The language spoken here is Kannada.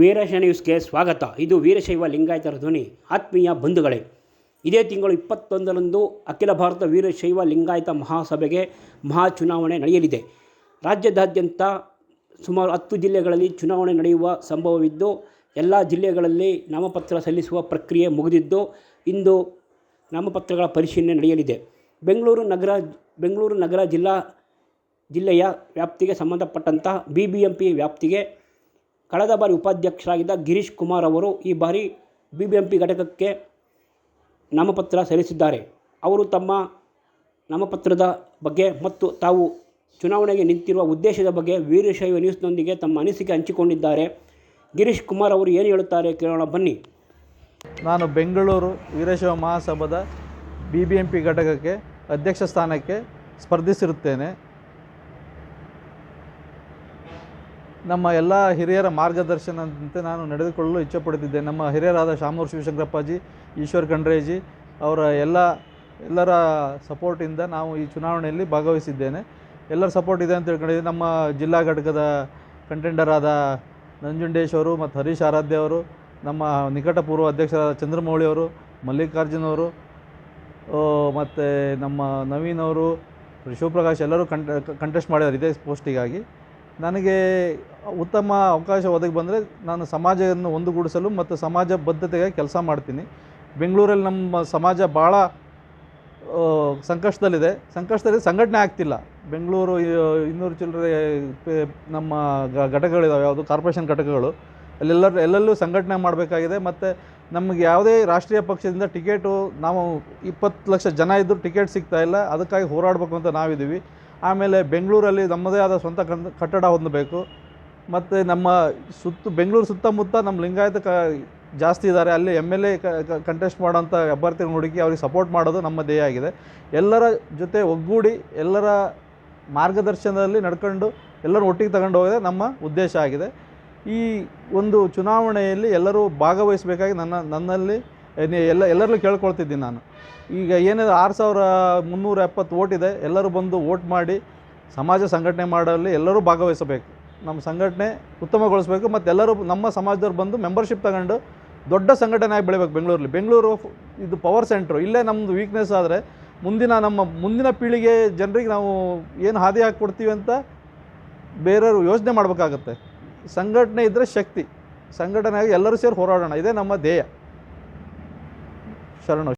ವೀರಶೈವ ನ್ಯೂಸ್ಗೆ ಸ್ವಾಗತ. ಇದು ವೀರಶೈವ ಲಿಂಗಾಯತರ ಧ್ವನಿ. ಆತ್ಮೀಯ ಬಂಧುಗಳೇ, ಇದೇ ತಿಂಗಳು ಇಪ್ಪತ್ತೊಂದರಂದು ಅಖಿಲ ಭಾರತ ವೀರಶೈವ ಲಿಂಗಾಯತ ಮಹಾಸಭೆಗೆ ಮಹಾ ಚುನಾವಣೆ ನಡೆಯಲಿದೆ. ರಾಜ್ಯದಾದ್ಯಂತ ಸುಮಾರು ಹತ್ತು ಜಿಲ್ಲೆಗಳಲ್ಲಿ ಚುನಾವಣೆ ನಡೆಯುವ ಸಂಭವವಿದ್ದು, ಎಲ್ಲ ಜಿಲ್ಲೆಗಳಲ್ಲಿ ನಾಮಪತ್ರ ಸಲ್ಲಿಸುವ ಪ್ರಕ್ರಿಯೆ ಮುಗಿದಿದ್ದು, ಇಂದು ನಾಮಪತ್ರಗಳ ಪರಿಶೀಲನೆ ನಡೆಯಲಿದೆ. ಬೆಂಗಳೂರು ನಗರ ಬೆಂಗಳೂರು ನಗರ ಜಿಲ್ಲಾ, ಜಿಲ್ಲೆಯ ವ್ಯಾಪ್ತಿಗೆ ಸಂಬಂಧಪಟ್ಟಂತಹ ಬಿ ಬಿ ಎಂ ಪಿ ವ್ಯಾಪ್ತಿಗೆ ಕಳೆದ ಬಾರಿ ಉಪಾಧ್ಯಕ್ಷರಾಗಿದ್ದ ಗಿರೀಶ್ ಕುಮಾರ್ ಅವರು ಈ ಬಾರಿ ಬಿ ಬಿ ಎಂ ಪಿ ಘಟಕಕ್ಕೆ ನಾಮಪತ್ರ ಸಲ್ಲಿಸಿದ್ದಾರೆ. ಅವರು ತಮ್ಮ ನಾಮಪತ್ರದ ಬಗ್ಗೆ ಮತ್ತು ತಾವು ಚುನಾವಣೆಗೆ ನಿಂತಿರುವ ಉದ್ದೇಶದ ಬಗ್ಗೆ ವೀರಶೈವ ನ್ಯೂಸ್ನೊಂದಿಗೆ ತಮ್ಮ ಅನಿಸಿಕೆ ಹಂಚಿಕೊಂಡಿದ್ದಾರೆ. ಗಿರೀಶ್ ಕುಮಾರ್ ಅವರು ಏನು ಹೇಳುತ್ತಾರೆ ಕೇಳೋಣ ಬನ್ನಿ. ನಾನು ಬೆಂಗಳೂರು ವೀರಶೈವ ಮಹಾಸಭಾದ ಬಿ ಬಿ ಎಂ ಪಿ ಘಟಕಕ್ಕೆ ಅಧ್ಯಕ್ಷ ಸ್ಥಾನಕ್ಕೆ ಸ್ಪರ್ಧಿಸಿರುತ್ತೇನೆ. ನಮ್ಮ ಎಲ್ಲ ಹಿರಿಯರ ಮಾರ್ಗದರ್ಶನದಂತೆ ನಾನು ನಡೆದುಕೊಳ್ಳಲು ಇಚ್ಛೆಪಡುತ್ತಿದ್ದೆ ನಮ್ಮ ಹಿರಿಯರಾದ ಶಾಮೂರು ಶಿವಶಂಕರಪ್ಪಾಜಿ, ಈಶ್ವರ್ ಖಂಡ್ರೇಜಿ ಅವರ ಎಲ್ಲ, ಎಲ್ಲರ ಸಪೋರ್ಟಿಂದ ನಾವು ಈ ಚುನಾವಣೆಯಲ್ಲಿ ಭಾಗವಹಿಸಿದ್ದೇನೆ. ಎಲ್ಲರ ಸಪೋರ್ಟ್ ಇದೆ ಅಂತ ತಿಳ್ಕೊಂಡಿದ್ದೀನಿ ನಮ್ಮ ಜಿಲ್ಲಾ ಘಟಕದ ಕಂಟೆಂಡರ್ ಆದ ನಂಜುಂಡೇಶ್ ಅವರು ಮತ್ತು ಹರೀಶ್ ಆರಾಧ್ಯ ಅವರು, ನಮ್ಮ ನಿಕಟಪೂರ್ವ ಅಧ್ಯಕ್ಷರಾದ ಚಂದ್ರಮೌಳಿ ಅವರು, ಮಲ್ಲಿಕಾರ್ಜುನ್ ಅವರು ಮತ್ತು ನಮ್ಮ ನವೀನ್ ಅವರು ಶಿವಪ್ರಕಾಶ್ ಎಲ್ಲರೂ ಕಂಟೆ ಕಂಟೆಸ್ಟ್ ಮಾಡಿದ್ದಾರೆ ಇದೇ ಪೋಸ್ಟಿಗಾಗಿ ನನಗೆ ಉತ್ತಮ ಅವಕಾಶ ಒದಗಿ ಬಂದರೆ ನಾನು ಸಮಾಜವನ್ನು ಒಂದುಗೂಡಿಸಲು ಮತ್ತು ಸಮಾಜ ಬದ್ಧತೆಗೆ ಕೆಲಸ ಮಾಡ್ತೀನಿ. ಬೆಂಗಳೂರಲ್ಲಿ ನಮ್ಮ ಸಮಾಜ ಭಾಳ ಸಂಕಷ್ಟದಲ್ಲಿದೆ. ಸಂಕಷ್ಟದಲ್ಲಿ ಸಂಘಟನೆ ಆಗ್ತಿಲ್ಲ. ಬೆಂಗಳೂರು ಇನ್ನೂರು ಚಿಲ್ಲರೆ ನಮ್ಮ ಘಟಕಗಳಿದಾವೆ. ಯಾವುದು ಕಾರ್ಪೊರೇಷನ್ ಘಟಕಗಳು. ಅಲ್ಲೆಲ್ಲರೂ ಎಲ್ಲೆಲ್ಲೂ ಸಂಘಟನೆ ಮಾಡಬೇಕಾಗಿದೆ. ಮತ್ತು ನಮಗೆ ಯಾವುದೇ ರಾಷ್ಟ್ರೀಯ ಪಕ್ಷದಿಂದ ಟಿಕೆಟು ನಾವು ಇಪ್ಪತ್ತು ಲಕ್ಷ ಜನ ಇದ್ದರೂ ಟಿಕೆಟ್ ಸಿಗ್ತಾ ಇಲ್ಲ. ಅದಕ್ಕಾಗಿ ಹೋರಾಡಬೇಕು ಅಂತ ನಾವಿದ್ದೀವಿ. ಆಮೇಲೆ ಬೆಂಗಳೂರಲ್ಲಿ ನಮ್ಮದೇ ಆದ ಸ್ವಂತ ಕನ್ ಕಟ್ಟಡ ಹೊಂದಬೇಕು ಮತ್ತು ನಮ್ಮ ಸುತ್ತ, ಬೆಂಗಳೂರು ಸುತ್ತಮುತ್ತ ನಮ್ಮ ಲಿಂಗಾಯತ ಕ, ಜಾಸ್ತಿ ಇದ್ದಾರೆ ಅಲ್ಲಿ ಎಂ ಎಲ್ ಎ ಕಂಟೆಸ್ಟ್ ಮಾಡೋಂಥ ಅಭ್ಯರ್ಥಿಗಳನ್ನ ಹುಡುಕಿ ಅವ್ರಿಗೆ ಸಪೋರ್ಟ್ ಮಾಡೋದು ನಮ್ಮ ಧ್ಯೇಯ ಆಗಿದೆ. ಎಲ್ಲರ ಜೊತೆ ಒಗ್ಗೂಡಿ, ಎಲ್ಲರ ಮಾರ್ಗದರ್ಶನದಲ್ಲಿ ನಡ್ಕೊಂಡು ಎಲ್ಲರೂ ಒಟ್ಟಿಗೆ ತಗೊಂಡು ಹೋಗೋದೇ ನಮ್ಮ ಉದ್ದೇಶ ಆಗಿದೆ. ಈ ಒಂದು ಚುನಾವಣೆಯಲ್ಲಿ ಎಲ್ಲರೂ ಭಾಗವಹಿಸಬೇಕಾಗಿ ನನ್ನ, ನನ್ನಲ್ಲಿ ಎಲ್ಲ ಎಲ್ಲರಲ್ಲೂ ಕೇಳ್ಕೊಳ್ತಿದ್ದೀನಿ ನಾನು. ಈಗ ಏನಿದೆ, ಆರು ಸಾವಿರ ಮುನ್ನೂರ ಎಪ್ಪತ್ತು ಓಟ್ ಇದೆ, ಎಲ್ಲರೂ ಬಂದು ವೋಟ್ ಮಾಡಿ ಸಮಾಜ ಸಂಘಟನೆ ಮಾಡಲು ಎಲ್ಲರೂ ಭಾಗವಹಿಸಬೇಕು. ನಮ್ಮ ಸಂಘಟನೆ ಉತ್ತಮಗೊಳಿಸಬೇಕು ಮತ್ತು ಎಲ್ಲರೂ ನಮ್ಮ ಸಮಾಜದವ್ರು ಬಂದು ಮೆಂಬರ್ಶಿಪ್ ತಗೊಂಡು ದೊಡ್ಡ ಸಂಘಟನೆ ಆಗಿ ಬೆಳಿಬೇಕು ಬೆಂಗಳೂರಲ್ಲಿ. ಬೆಂಗಳೂರು ಇದು ಪವರ್ ಸೆಂಟ್ರು ಇಲ್ಲೇ ನಮ್ಮದು ವೀಕ್ನೆಸ್ ಆದರೆ ಮುಂದಿನ ನಮ್ಮ, ಮುಂದಿನ ಪೀಳಿಗೆ ಜನರಿಗೆ ನಾವು ಏನು ಹಾದಿ ಹಾಕಿಕೊಡ್ತೀವಿ ಅಂತ ಬೇರೆಯವರು ಯೋಚನೆ ಮಾಡಬೇಕಾಗತ್ತೆ. ಸಂಘಟನೆ ಇದ್ದರೆ ಶಕ್ತಿ. ಸಂಘಟನೆಯಾಗಿ ಎಲ್ಲರೂ ಸೇರಿ ಹೋರಾಡೋಣ. ಇದೇ ನಮ್ಮ ಧ್ಯೇಯ. A não.